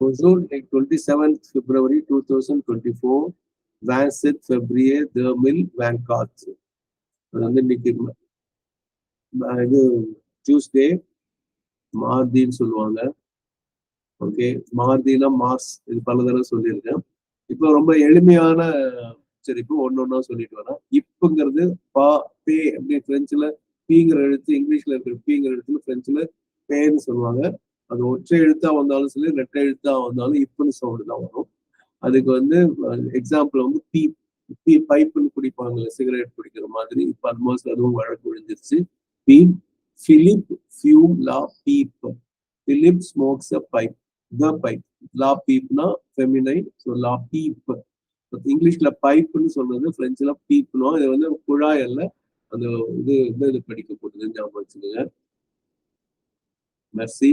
Huzur, like 27th February 2024, four February, The Mill, Vancouver. அது வந்து இன்னைக்கு இது டியூஸ்டே மார்தின்னு சொல்லுவாங்க. ஓகே மார்தினா மார்ஸ் இது பல தடவை சொல்லியிருக்கேன். இப்போ ரொம்ப எளிமையான சரி இப்போ ஒன்று ஒன்றா சொல்லிட்டு வரேன். இப்போங்கிறது பா பே அப்படி ஃப்ரெஞ்சில் பீங்கிற எழுத்து இங்கிலீஷில் இருக்கிற பீங்கிற எழுத்துல ஃப்ரெஞ்சில் பேன்னு சொல்லுவாங்க. அது ஒற்றை எழுத்தா வந்தாலும் சரி ரெட்டை எழுத்தா வந்தாலும் இப்புன்னு சவுண்டு தான் வரும். அதுக்கு வந்து எக்ஸாம்பிள் வந்து பீ பீ பைப்புன்னு குடிப்பாங்கல்ல சிகரெட் குடிக்கிற மாதிரி இப்போ ஆல்மோஸ்ட் அதுவும் வழக்கு விழுந்துருச்சு. பீப் பிலிப் ஃபியூம் லா beep Philip smokes a pipe the pipe லா பீப்னா ஃபெமினை ஸோ லா பீப் இங்கிலீஷ்ல பைப்புன்னு சொல்றது பிரெஞ்சுல பீப்னோ இது வந்து குழாய் அல்ல அந்த இது இது படிக்க போட்டுது ஞாபகம் வச்சுக்கோங்க. மெர்சி